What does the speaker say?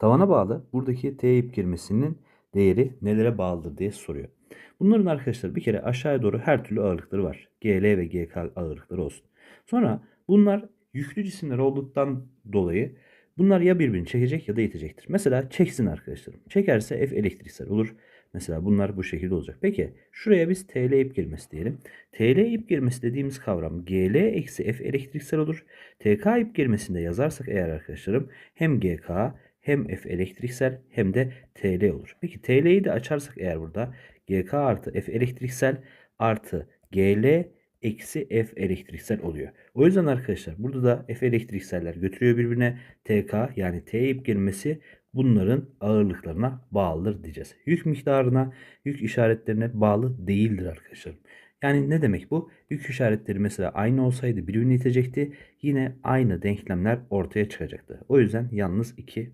Tavana bağlı buradaki T ip girmesinin değeri nelere bağlıdır diye soruyor. Bunların arkadaşlar bir kere aşağıya doğru her türlü ağırlıkları var. GL ve GK ağırlıkları olsun. Sonra bunlar yüklü cisimler olduktan dolayı bunlar ya birbirini çekecek ya da itecektir. Mesela çeksin arkadaşlarım. Çekerse F elektriksel olur. Mesela bunlar bu şekilde olacak. Peki şuraya biz TL ip girmesi diyelim. TL ip girmesi dediğimiz kavram GL eksi F elektriksel olur. TK ip girmesinde yazarsak eğer arkadaşlarım hem GK hem F elektriksel hem de TL olur. Peki TL'yi de açarsak eğer burada GK artı F elektriksel artı GL eksi F elektriksel oluyor. O yüzden arkadaşlar burada da F elektrikseller götürüyor birbirine. TK yani T ip girmesi bunların ağırlıklarına bağlıdır diyeceğiz. Yük miktarına, yük işaretlerine bağlı değildir arkadaşlar. Yani ne demek bu? Yük işaretleri mesela aynı olsaydı birbirini itecekti. Yine aynı denklemler ortaya çıkacaktı. O yüzden yalnız 2